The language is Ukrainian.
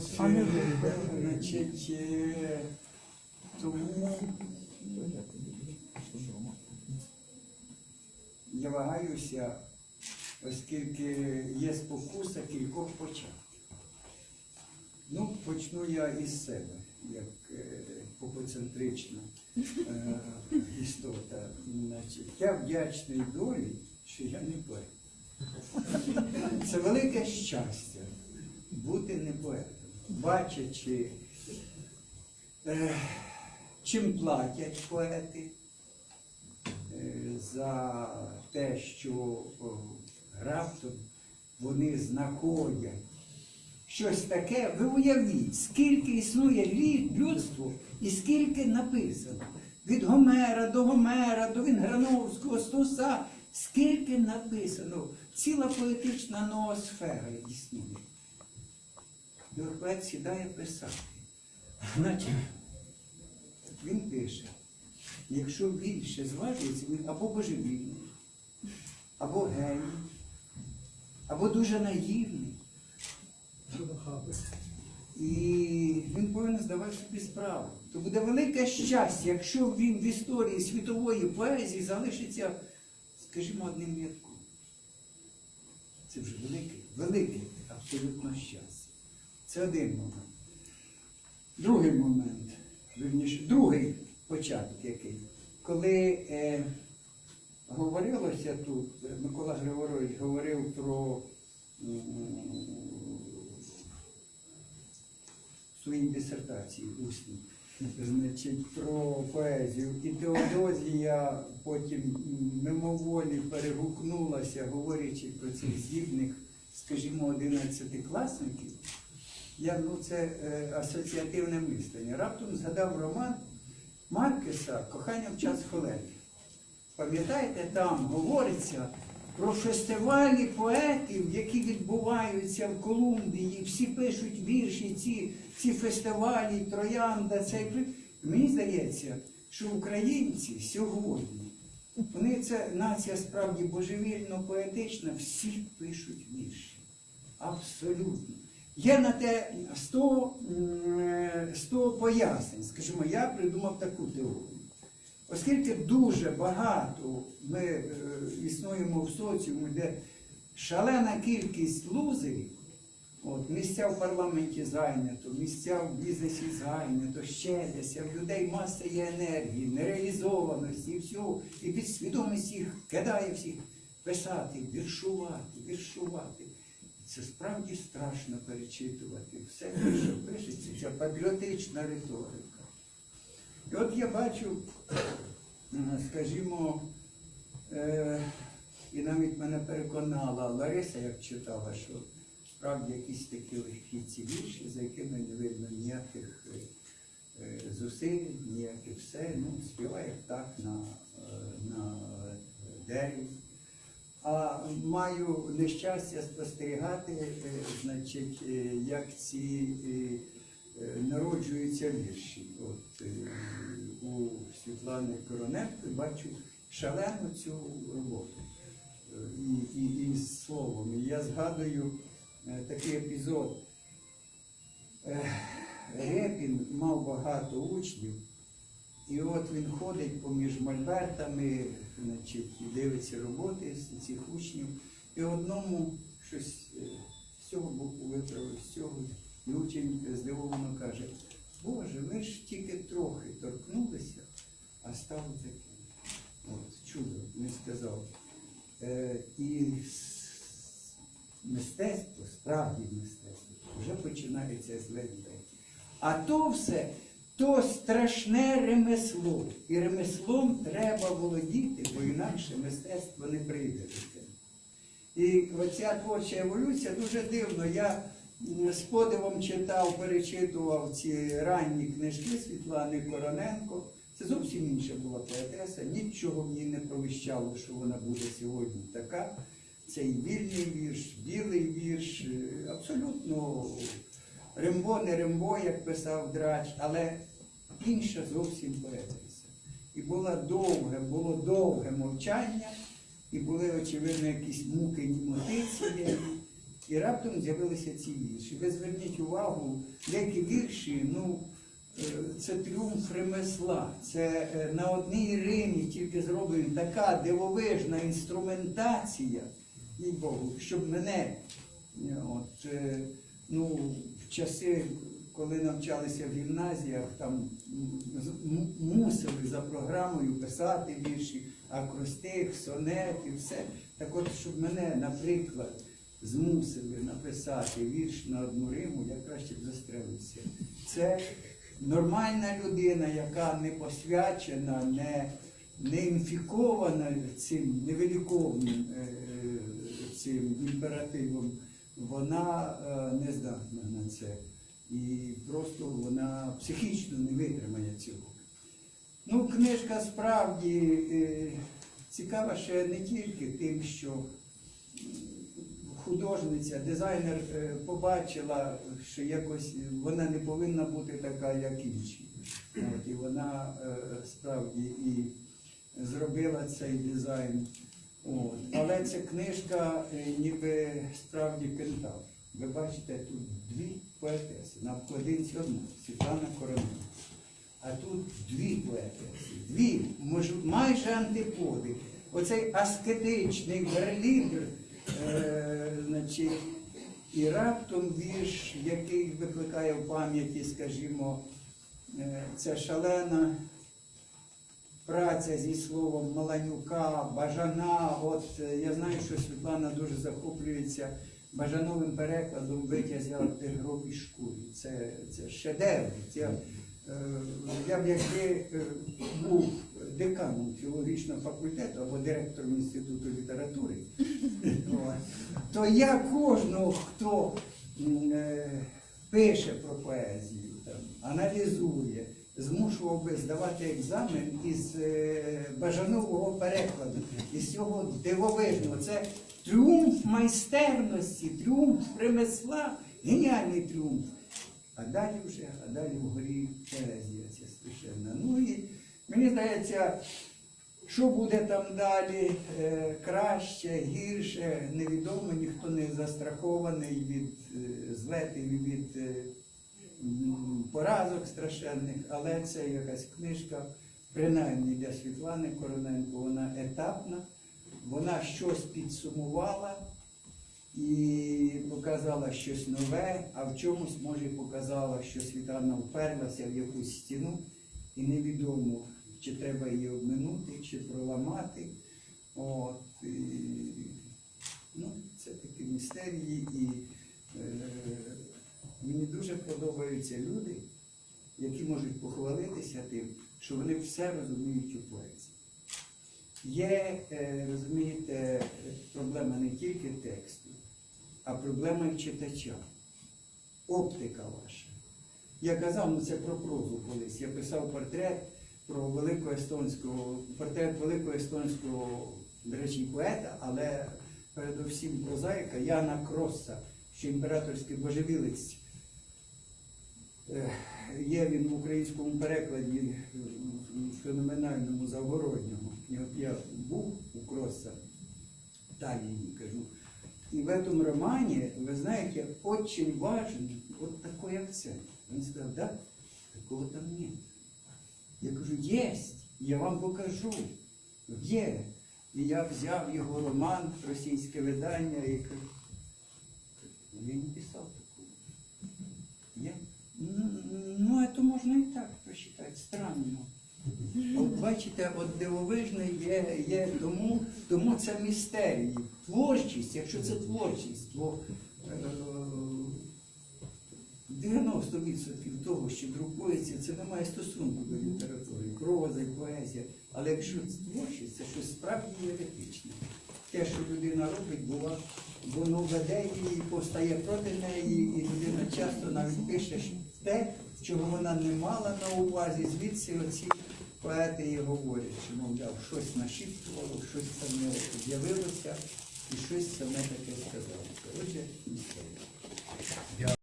Е, е, тому я вагаюся, оскільки є спокуса кількох початків. Ну, почну я із себе, як е, попоцентрична е, істота. Значить, я вдячний долі, що я не поет. Це велике щастя бути не поетом, бачачи, е, чим платять поети е, за те, що раптом вони знаходять щось таке. Ви уявіть, скільки існує людство і скільки написано. Від Гомера до Гомера, до Вінграновського, Стуса, скільки написано, ціла поетична ноосфера існує. Поет сідає писати. Значить, він пише, якщо більше зважується, він або божевільний, або геній, або дуже наївний. І він повинен здавати собі справу. То буде велике щастя, якщо він в історії світової поезії залишиться, скажімо, одним рядком. Це вже велике, велике абсолютно щастя. Це один момент. Другий момент, другий початок який. Коли е, говорилося тут, Микола Григорович говорив про м, своїй дисертації усній, значить, про поезію. І Теодозія потім мимоволі перегукнулася, говорячи про цих здібних, скажімо, одинадцятикласників. Я, ну, це е, асоціативне мислення. Раптом згадав роман Маркеса Кохання в час холери. Пам'ятаєте, там говориться про фестивалі поетів, які відбуваються в Колумбії. Всі пишуть вірші, ці, ці фестивалі, Троянда, цей Мені здається, що українці сьогодні, вони це нація справді божевільно поетична, всі пишуть вірші. Абсолютно. Є на те 100, 100 пояснень. Скажімо, я придумав таку теорію. Оскільки дуже багато ми е, існуємо в соціумі, де шалена кількість лузерів, от, місця в парламенті зайнято, місця в бізнесі зайнято, ще десь, в людей маса є енергії, нереалізованості і всього, і підсвідомість їх кидає всіх писати, віршувати, віршувати. Це справді страшно перечитувати. Все, що пишеться, це патріотична риторика. І от я бачу, скажімо, е, і навіть мене переконала Лариса, як читала, що справді якісь такі легкі ці вірші, за якими не видно ніяких е, е, зусиль, ніяких все, ну, співає так на, е, на дереві. А маю нещастя спостерігати, е, значить, е, як ці е, народжуються вірші. От у Світлани Короненко бачу шалену цю роботу і, і, і з словом. Я згадую такий епізод. Репін мав багато учнів, і от він ходить поміж мольбертами, значить, і дивиться роботи з цих учнів. І одному щось е, з цього боку виправив, з цього. І учень здивовано каже, Боже, ви ж тільки трохи торкнулися, а стало таким. От, чудо, не сказав. Е, і мистецтво, справді мистецтво, вже починається з людей. А то все, то страшне ремесло. І ремеслом треба володіти, бо інакше мистецтво не прийде. І оця творча еволюція дуже дивно. Я з подивом читав, перечитував ці ранні книжки Світлани Короненко. Це зовсім інша була поетеса, нічого в ній не провіщало, що вона буде сьогодні така. Цей вільний вірш, білий вірш, е, абсолютно Рембо, не Рембо, як писав Драч, але інша зовсім поетеса. І було довге, було довге мовчання, і були, очевидно, якісь муки німотиції. І раптом з'явилися ці вірші. Ви зверніть увагу, деякі вірші, ну, е, це тріумф ремесла. Це е, на одній римі тільки зроблена така дивовижна інструментація, їй Богу, щоб мене е, от, ну, в часи, коли навчалися в гімназіях, там мусили за програмою писати вірші, акростих, сонет і все. Так от, щоб мене, наприклад, змусили написати вірш на одну риму, я краще б застрелився. Це нормальна людина, яка не посвячена, не, не інфікована цим невеликовним е, цим імперативом, вона е, не здатна на це. І просто вона психічно не витримає цього. Ну, книжка справді е, цікава ще не тільки тим, що художниця, дизайнер е, побачила, що якось вона не повинна бути така, як інші. І вона е, справді і зробила цей дизайн. От. Але ця книжка ніби справді кентавр. Ви бачите тут дві поетеси, на обкладинці одна Світлана Короненко. А тут дві поетеси, дві, мож- майже антиподи. Оцей аскетичний верлібр, е, значить, і раптом вірш, який викликає в пам'яті, скажімо, е, це шалена праця зі словом Маланюка, Бажана. От е, я знаю, що Світлана дуже захоплюється бажановим перекладом витязя гроб і шкурі. Це, це шедевр. Це, е, я б якби е, був деканом філологічного факультету або директором інституту літератури, то я кожного, хто е, пише про поезію, там, аналізує, змушував би здавати екзамен із е, бажанового перекладу, із цього дивовижного. Це тріумф майстерності, тріумф ремесла, геніальний тріумф. А далі вже, а далі вгорі поезія ця священна. Ну і мені здається, що буде там далі е, краще, гірше, невідомо, ніхто не застрахований від е, злетів, від поразок страшенних, але це якась книжка, принаймні для Світлани Короненко, вона етапна, вона щось підсумувала і показала щось нове, а в чомусь, може, показала, що Світлана вперлася в якусь стіну, і невідомо, чи треба її обминути, чи проламати. От, і, ну, це такі містерії, і подобаються люди, які можуть похвалитися тим, що вони все розуміють у поезії. Є, е, розумієте, проблема не тільки тексту, а проблема і читача, оптика ваша. Я казав, ну це про прозу колись. Я писав портрет про великого естонського, портрет великого естонського, до речі, поета, але передусім прозаїка Яна Кросса, що імператорський божевілець. Е, Є він в українському перекладі е, феноменальному Завгородньому. І от я був у Кросса в Таллине, кажу. И в этом романе, вы знаете, очень важен вот такой акцент. Он сказал, да, такого там нет. Я кажу, есть, я вам покажу. Є. І я взяв його роман, російське видання, і кажу, я не писав такого. Я, ну, это можна і так прочитати, странно. От бачите, от дивовижне є, є тому, тому це містерії. Творчість, якщо це творчість, то е, 90% того, що друкується, це не має стосунку до літератури, проза і поезія. Але якщо це творчість, це щось справді еретичне. Те, що людина робить, бува, воно веде її, повстає проти неї, і людина часто навіть пише те, чого вона не мала на увазі. Звідси оці поети і говорять, що, мовляв, щось нашіптувало, щось саме з'явилося і щось саме таке сказало. Отже, містерія.